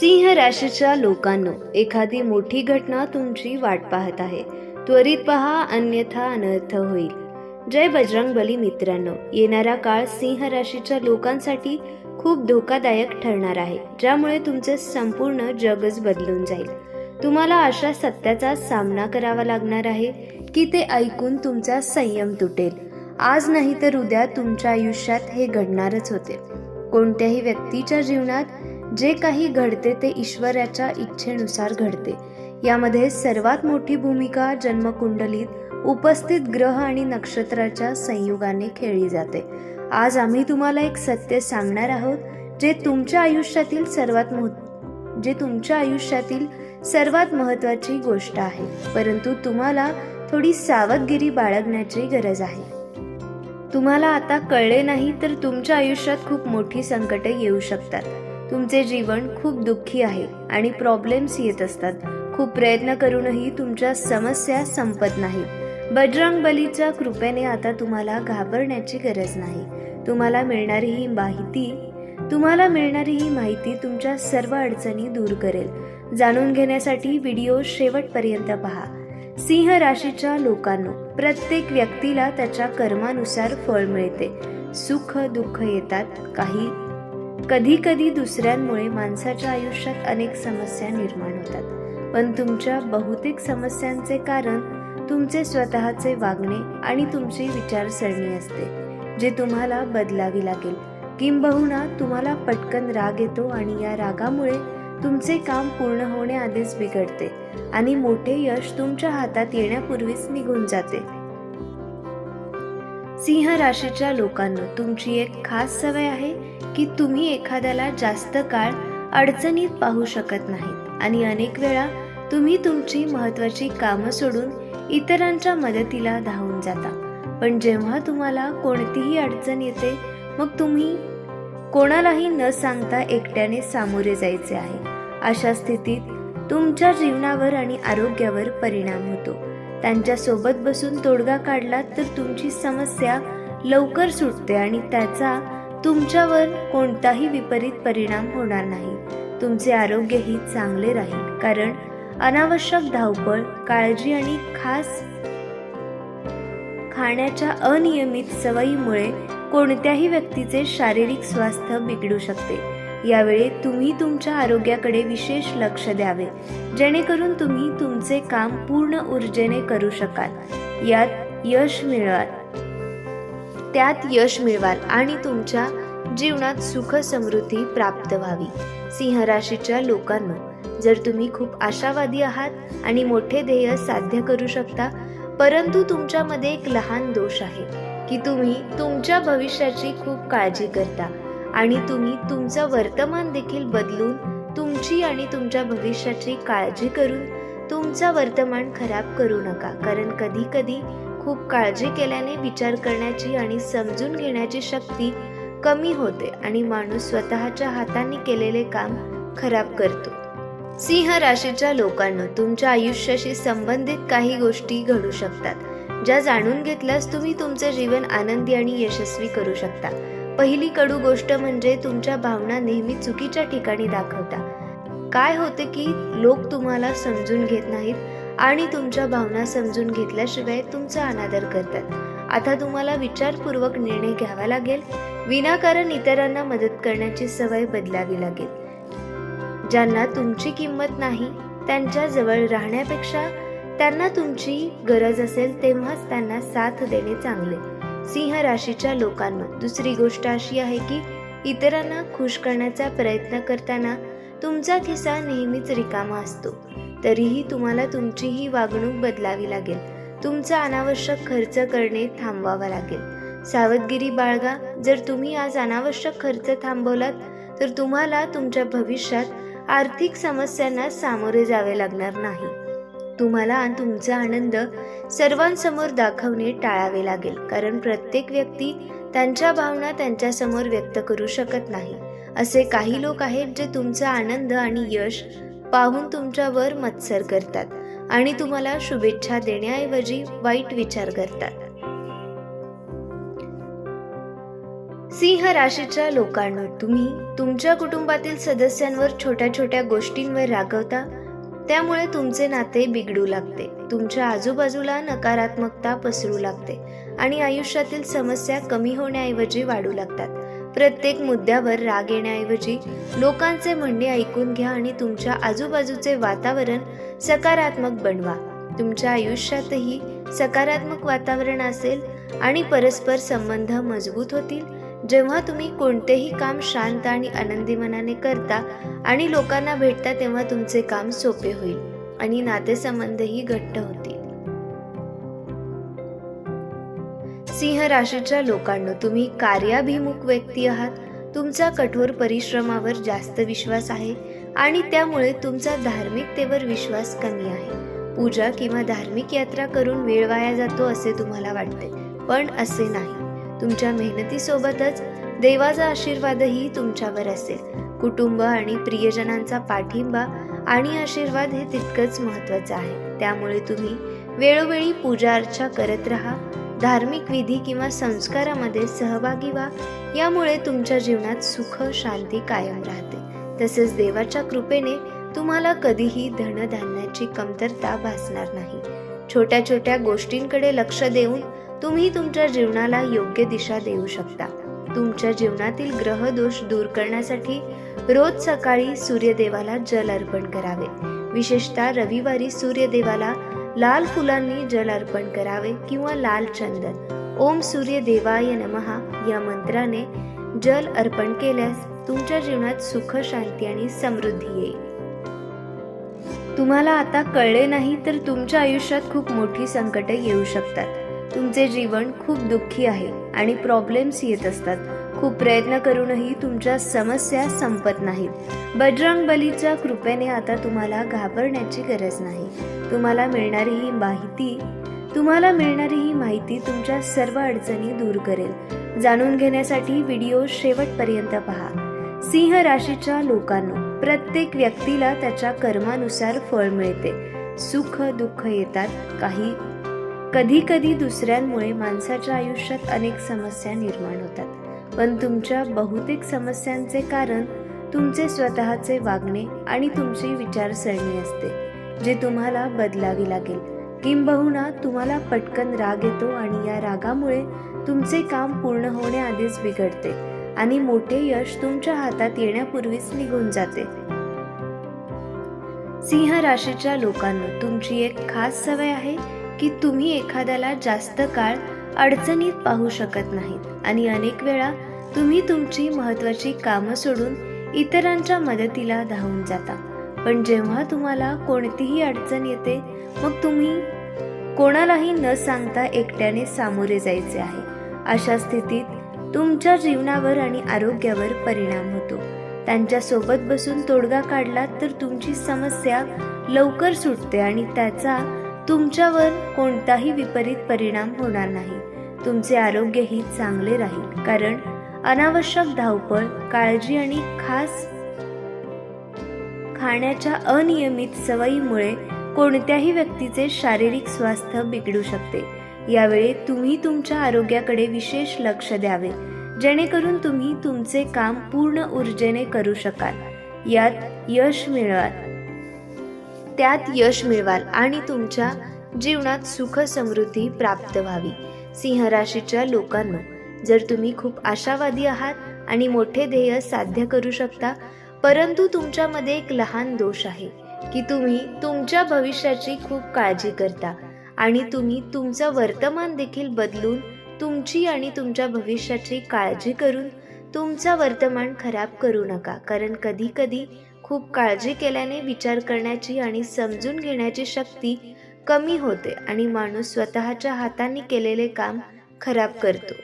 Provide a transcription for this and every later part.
सिंह राशीच्या लोकांनो एखादी मोठी घटना तुमची वाट पाहत आहे. त्वरित पहा अन्यथा अनर्थ होईल. जय बजरंग बली मित्रांनो येणारा काळ सिंह राशीच्या लोकांसाठी खूप धोकादायक ठरणार आहे ज्यामुळे तुमचे संपूर्ण जगच बदलून जाईल. तुम्हाला अशा सत्याचा सामना करावा लागणार आहे की ते ऐकून तुमचा संयम तुटेल. आज नाही तर उद्या तुमच्या आयुष्यात हे घडणारच होते. कोणत्याही व्यक्तीच्या जीवनात जे काही घडते ते ईश्वराच्या इच्छेनुसार घडते. यामध्ये सर्वात मोठी भूमिका जन्मकुंडलीत उपस्थित ग्रह आणि नक्षत्राच्या संयोगाने खेळली जाते. आज आम्ही तुम्हाला एक सत्य सांगणार आहोत जे तुमच्या आयुष्यातील सर्वात मो जे तुमच्या आयुष्यातील सर्वात महत्त्वाची गोष्ट आहे. परंतु तुम्हाला थोडी सावधगिरी बाळगण्याची गरज आहे. तुम्हाला आता कळले नाही तर तुमच्या आयुष्यात खूप मोठी संकटे येऊ शकतात. तुमचे जीवन खूप दुःखी आहे आणि प्रॉब्लेम्स येत असतात. खूप प्रयत्न करूनही तुमच्या समस्या संपत नाहीत बजरंग बलीच्या कृपेने आता तुम्हाला घाबरण्याची गरज नाही. तुम्हाला मिळणारी ही माहिती तुम्हाला मिळणारी ही माहिती तुमच्या सर्व अडचणी दूर करेल. जाणून घेण्यासाठी व्हिडिओ शेवटपर्यंत पहा. सिंह राशीच्या लोकांनो प्रत्येक व्यक्तीला त्याच्या कर्मानुसार फळ मिळते. सुख दुःख येतात काही कधी कधी दुसऱ्यांमुळे माणसाच्या आयुष्यात अनेक समस्या निर्माण होतात. पण तुमच्या बहुतेक समस्यांचे कारण तुमचे स्वतःचे वागणे आणि तुमची विचारसरणी असते जे तुम्हाला बदलावी लागेल. किंबहुना तुम्हाला पटकन राग येतो आणि या रागामुळे तुमचे काम पूर्ण होण्याआधीच बिघडते आणि मोठे यश तुमच्या हातात येण्यापूर्वीच निघून जाते. सिंह राशीच्या लोकांना तुमची एक खास सवय आहे की तुम्ही एखाद्याला जास्त काळ अडचणीत पाहू शकत नाहीत. आणि अनेक वेळा तुम्ही तुमची महत्त्वाची कामं सोडून इतरांच्या मदतीला धावून जाता. पण जेव्हा तुम्हाला कोणतीही अडचण येते मग तुम्ही कोणालाही न सांगता एकट्याने सामोरे जायचे आहे. अशा स्थितीत तुमच्या जीवनावर आणि आरोग्यावर परिणाम होतो. त्यांच्यासोबत बसून तोडगा काढलात तर तुमची समस्या लवकर सुटते आणि त्याचा तुमच्यावर कोणताही विपरीत परिणाम होणार नाही. तुमचे आरोग्यही चांगले राहील. कारण अनावश्यक धावपळ काळजी आणि खास खाण्याच्या अनियमित सवयीमुळे कोणत्याही व्यक्तीचे शारीरिक स्वास्थ्य बिघडू शकते. यावेळी तुम्ही तुमच्या आरोग्याकडे विशेष लक्ष द्यावे. जेणेकरून तुम्ही तुमचे काम पूर्ण ऊर्जेने करू शकाल. यात यश मिळवाल त्यात यश मिळवाल आणि तुमच्या जीवनात सुख समृद्धी प्राप्त व्हावी. सिंह राशीच्या लोकांना जर तुम्ही खूप आशावादी आहात आणि मोठे ध्येय साध्य करू शकता परंतु तुमच्यामध्ये एक लहान दोष आहे की तुम्ही तुमच्या भविष्याची खूप काळजी करता आणि तुम्ही तुमचं वर्तमान देखील बदलून तुमची आणि तुमच्या भविष्याची काळजी करून तुमचं वर्तमान खराब करू नका. कारण कधी कधी खूप काळजी केल्याने विचार करण्याची आणि समजून घेण्याची शक्ती कमी होते आणि माणूस स्वतःच्या हाताने केलेले काम खराब करतो. सिंह राशीच्या लोकांना तुमच्या आयुष्याशी संबंधित काही गोष्टी घडू शकतात. ज्या जाणून घेतल्यास तुम्ही तुमचे जीवन आनंदी आणि यशस्वी करू शकता. पहिली कडू गोष्ट म्हणजे तुमच्या भावना नेहमी चुकीच्या ठिकाणी दाखवता. काय होते की लोक तुम्हाला समजून घेत नाहीत? आणि तुमच्या भावना समजून घेतल्याशिवाय तुमचा अनादर करतात. आता तुम्हाला विचारपूर्वक निर्णय घ्यावा लागेल. विनाकारण इतरांना मदत करण्याची सवय बदलावी लागेल. ज्यांना तुमची किंमत नाही त्यांच्या जवळ राहण्यापेक्षा त्यांना तुमची गरज असेल तेव्हाच त्यांना साथ देणे चांगले. सिंह राशीच्या लोकांना दुसरी गोष्ट अशी आहे की इतरांना खुश करण्याचा प्रयत्न करताना तुमचा खिसा नेहमीच रिकामा असतो. तरीही तुम्हाला तुमची ही वागणूक बदलावी लागेल. तुमचा अनावश्यक खर्च करणे थांबवावा लागेल. सावधगिरी बाळगा जर तुम्ही आज अनावश्यक खर्च थांबवलात तर तुम्हाला तुमच्या भविष्यात आर्थिक समस्यांना सामोरे जावे लागणार नाही. तुम्हाला तुमचा आनंद सर्वांसमोर दाखवणे टाळावे लागेल कारण प्रत्येक व्यक्ती त्यांच्या भावना त्यांच्यासमोर व्यक्त करू शकत नाही. असे काही लोक आहेत जे तुमचा आनंद आणि यश पाहून तुमच्यावर मत्सर करतात आणि तुम्हाला शुभेच्छा देण्याऐवजी वाईट विचार करतात. सिंह राशीच्या लोकांना तुम्ही तुमच्या कुटुंबातील सदस्यांवर छोट्या छोट्या गोष्टींवर रागवता त्यामुळे तुमचे नाते बिघडू लागते तुमच्या आजूबाजूला नकारात्मकता पसरू लागते आणि आयुष्यातील समस्या कमी होण्याऐवजी वाढू लागतात. प्रत्येक मुद्द्यावर राग येण्याऐवजी लोकांचे म्हणणे ऐकून घ्या आणि तुमच्या आजूबाजूचे वातावरण सकारात्मक बनवा. तुमच्या आयुष्यातही सकारात्मक वातावरण असेल आणि परस्पर संबंध मजबूत होतील. जेव्हा तुम्ही कोणतेही काम शांत आणि आनंदी मनाने करता आणि लोकांना भेटता तेव्हा तुमचे काम सोपे होईल आणि नातेसंबंधही घट्ट होतील. सिंह राशीच्या लोकांनो तुम्ही कार्याभिमुख व्यक्ती आहात. तुमचा कठोर परिश्रमावर जास्त विश्वास आहे आणि त्यामुळे तुमचा धार्मिकतेवर विश्वास कमी आहे. पूजा किंवा धार्मिक यात्रा करून वेळ वाया जातो असे तुम्हाला वाटते पण असे नाही. तुमच्या मेहनतीसोबतच देवाचा आशीर्वादही तुमच्यावर असेल. कुटुंब आणि प्रियजनांचा पाठिंबा आणि आशीर्वाद हे तितकंच महत्त्वाचं आहे. त्यामुळे तुम्ही वेळोवेळी पूजा अर्चा करत राहा. धार्मिक विधी किंवा संस्कारामध्ये सहभागी व्हा. यामुळे तुमच्या जीवनात सुख शांती कायम राहते. तसेच देवाच्या कृपेने तुम्हाला कधीही धनधान्याची कमतरता भासणार नाही. छोट्या छोट्या गोष्टींकडे लक्ष देऊन तुम्ही तुमच्या जीवनाला योग्य दिशा देऊ शकता. तुमच्या जीवनातील ग्रह दोष दूर करण्यासाठी रोज सकाळी सूर्यदेवाला जल अर्पण करावे. विशेषतः रविवारी सूर्यदेवाला लाल फुलांनी जल अर्पण करावे किंवा लाल चंदन. ओम सूर्य देवाय नमहा या मंत्राने जल अर्पण केल्यास तुमच्या जीवनात सुख शांती आणि समृद्धी येईल. तुम्हाला आता कळले नाही तर तुमच्या आयुष्यात खूप मोठी संकटे येऊ शकतात. तुमचे जीवन खूप दुःखी आहे आणि प्रॉब्लेम्स येत असतात. खूप प्रयत्न करूनही तुमच्या समस्या संपत नाहीत. बजरंग बलीच्या कृपेने आता तुम्हाला घाबरण्याची गरज नाही. तुम्हाला मिळणारी ही माहिती तुम्हाला मिळणारी ही माहिती तुमच्या सर्व अडचणी दूर करेल. जाणून घेण्यासाठी व्हिडिओ शेवटपर्यंत पहा. सिंह राशीच्या लोकांना प्रत्येक व्यक्तीला त्याच्या कर्मानुसार फळ मिळते. सुख दुःख येतात. काही कधी कधी दुसऱ्यांमुळे माणसाच्या आयुष्यात अनेक समस्या निर्माण होतात. पण तुमच्या बहुतेक समस्यांचे कारण तुमचे स्वतःचे वागणे आणि तुमची विचारसरणी असते जे तुम्हाला बदलावी लागेल. किंबहुना तुम्हाला पटकन राग येतो आणि या रागामुळे तुमचे काम पूर्ण होण्याआधीच बिघडते आणि मोठे यश तुमच्या हातात येण्यापूर्वीच निघून जाते. सिंह राशीच्या लोकांना तुमची एक खास सवय आहे की तुम्ही एखाद्याला जास्त काळ अडचणीत पाहू शकत नाहीत. आणि अनेक वेळा तुम्ही तुमची महत्त्वाची कामं सोडून इतरांच्या मदतीला धावून जाता. पण जेव्हा तुम्हाला कोणतीही अडचण येते मग तुम्ही कोणालाही न सांगता एकट्याने सामोरे जायचे आहे. अशा स्थितीत तुमच्या जीवनावर आणि आरोग्यावर परिणाम होतो. त्यांच्यासोबत बसून तोडगा काढला तर तुमची समस्या लवकर सुटते आणि त्याचा तुमच्यावर कोणताही विपरीत परिणाम होणार नाही. तुमचे आरोग्यही चांगले राहील. कारण अनावश्यक धावपळ काळजी आणि खास खाण्याच्या अनियमित सवयीमुळे कोणत्याही व्यक्तीचे शारीरिक स्वास्थ्य बिघडू शकते. यावेळी तुम्ही तुमच्या आरोग्याकडे विशेष लक्ष द्यावे. जेणेकरून तुम्ही तुमचे काम पूर्ण ऊर्जेने करू शकाल. यात यश मिळवाल त्यात यश मिळवाल आणि तुमच्या जीवनात सुख समृद्धी प्राप्त व्हावी. सिंह राशीच्या लोकांना जर तुम्ही खूप आशावादी आहात आणि मोठे ध्येय साध्य करू शकता परंतु तुमच्यामध्ये एक लहान दोष आहे की तुम्ही तुमच्या भविष्याची खूप काळजी करता आणि तुम्ही तुमचं वर्तमान देखील बदलून तुमची आणि तुमच्या भविष्याची काळजी करून तुमचं वर्तमान खराब करू नका. कारण कधी कधी खूप काळजी केल्याने विचार करण्याची आणि समजून घेण्याची शक्ती कमी होते आणि माणूस स्वतःच्या हातांनी केलेले काम खराब करतो.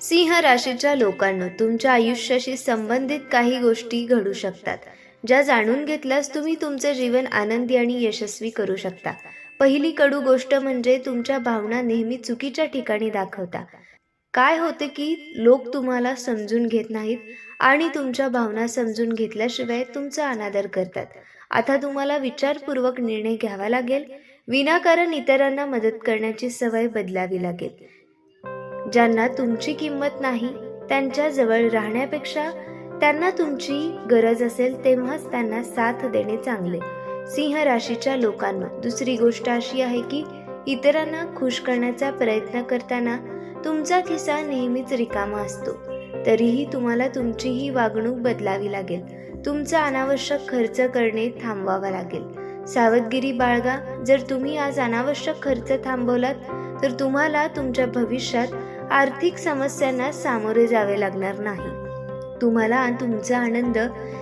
सिंह राशीच्या लोकांना तुमच्या आयुष्याशी संबंधित काही गोष्टी घडू शकतात. ज्या जाणून घेतल्यास तुम्ही तुमचे जीवन आनंदी आणि यशस्वी करू शकता. पहिली कडू गोष्ट म्हणजे तुमच्या भावना नेहमी चुकीच्या ठिकाणी दाखवता. काय होते की लोक तुम्हाला समजून घेत नाहीत आणि तुमच्या भावना समजून घेतल्याशिवाय तुमचा अनादर करतात. आता तुम्हाला विचारपूर्वक निर्णय घ्यावा लागेल. विनाकारण इतरांना मदत करण्याची सवय बदलावी लागेल. ज्यांना तुमची किंमत नाही त्यांच्याजवळ राहण्यापेक्षा त्यांना तुमची गरज असेल तेव्हाच त्यांना साथ देणे चांगले. सिंह राशीच्या लोकांना दुसरी गोष्ट अशी आहे की इतरांना खुश करण्याचा प्रयत्न करताना तुमचा खिसा नेहमीच रिकामा असतो. तरीही तुम्हाला तुमची ही वागणूक बदलावी लागेल. तुमचा अनावश्यक खर्च करणे थांबवावा लागेल. सावधगिरी बाळगा जर तुम्ही आज अनावश्यक खर्च थांबवलात तर तुम्हाला तुमच्या भविष्यात आर्थिक समस्यांना सामोरे जावे लागणार नाही. तुम्हाला तुमचा आनंद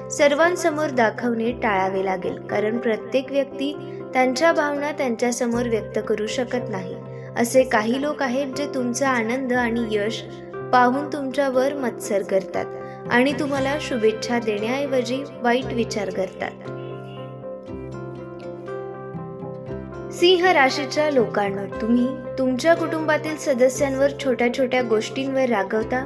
सर्वांसमोर दाखवणे टाळावे लागेल कारण प्रत्येक व्यक्ती त्यांच्या भावना त्यांच्यासमोर व्यक्त करू शकत नाही. असे काही लोक आहेत जे तुमचा आनंद आणि यश पाहून तुमच्यावर मत्सर करतात आणि तुम्हाला शुभेच्छा देण्याऐवजी वाईट विचार करतात. सिंह राशीच्या लोकांना तुम्ही तुमच्या कुटुंबातील सदस्यांवर छोट्या छोट्या गोष्टींवर रागवता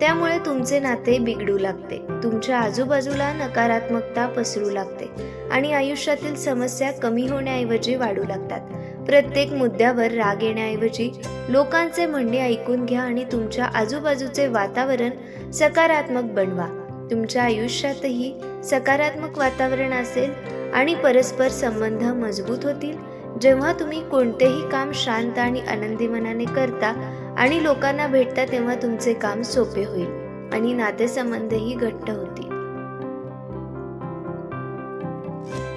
त्यामुळे तुमचे नाते बिघडू लागते तुमच्या आजूबाजूला नकारात्मकता पसरू लागते आणि आयुष्यातील समस्या कमी होण्याऐवजी वाढू लागतात. प्रत्येक मुद्द्यावर राग येण्याऐवजी लोकांचे म्हणणे ऐकून घ्या आणि तुमच्या आजूबाजूचे वातावरण सकारात्मक बनवा. तुमच्या आयुष्यातही सकारात्मक वातावरण असेल आणि परस्पर संबंध मजबूत होतील. जेव्हा तुम्ही कोणतेही काम शांत आणि आनंदी मनाने करता आणि लोकांना भेटता तेव्हा तुमचे काम सोपे होईल आणि नातेसंबंधही घट्ट होतील.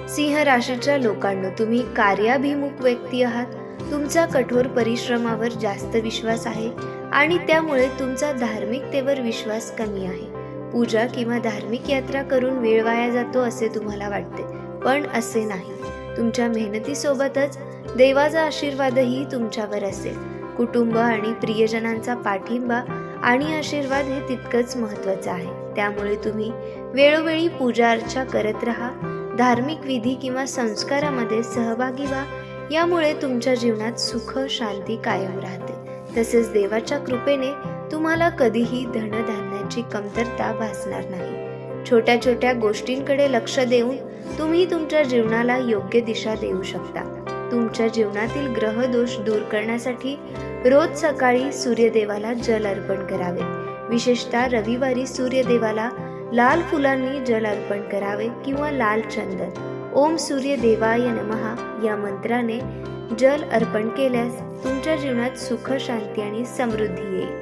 सिंह राशीच्या लोकांना तुम्ही कार्याभिमुख व्यक्ती आहात. तुमचा कठोर परिश्रमावर जास्त विश्वास आहे आणि त्यामुळे तुमचा धार्मिकतेवर विश्वास कमी आहे. पूजा किंवा धार्मिक यात्रा करून वेळ वाया जातो असे तुम्हाला वाटते पण असे नाही. तुमच्या मेहनतीसोबतच देवाचा आशीर्वादही तुमच्यावर असेल. कुटुंब आणि प्रियजनांचा पाठिंबा आणि आशीर्वाद हे तितकंच महत्त्वाचं आहे. त्यामुळे तुम्ही वेळोवेळी पूजा अर्चा करत राहा. धार्मिक विधी किंवा संस्कारामध्ये सहभागी व्हा. यामुळे तुमच्या जीवनात सुख शांती कायम राहते. तसेच देवाच्या कृपेने तुम्हाला कधीही धनधान्याची कमतरता भासणार नाही. छोट्या छोट्या गोष्टींकडे लक्ष देऊन तुम्ही तुमच्या जीवनाला योग्य दिशा देऊ शकता. तुमच्या जीवनातील ग्रह दोष दूर करण्यासाठी रोज सकाळी सूर्यदेवाला जल अर्पण करावे. विशेषतः रविवारी सूर्यदेवाला लाल फुलांनी जल अर्पण करावे किंवा लाल चंदन. ओम सूर्य देवाय नमहा या मंत्राने जल अर्पण केल्यास तुमच्या जीवनात सुख शांती आणि समृद्धी येईल.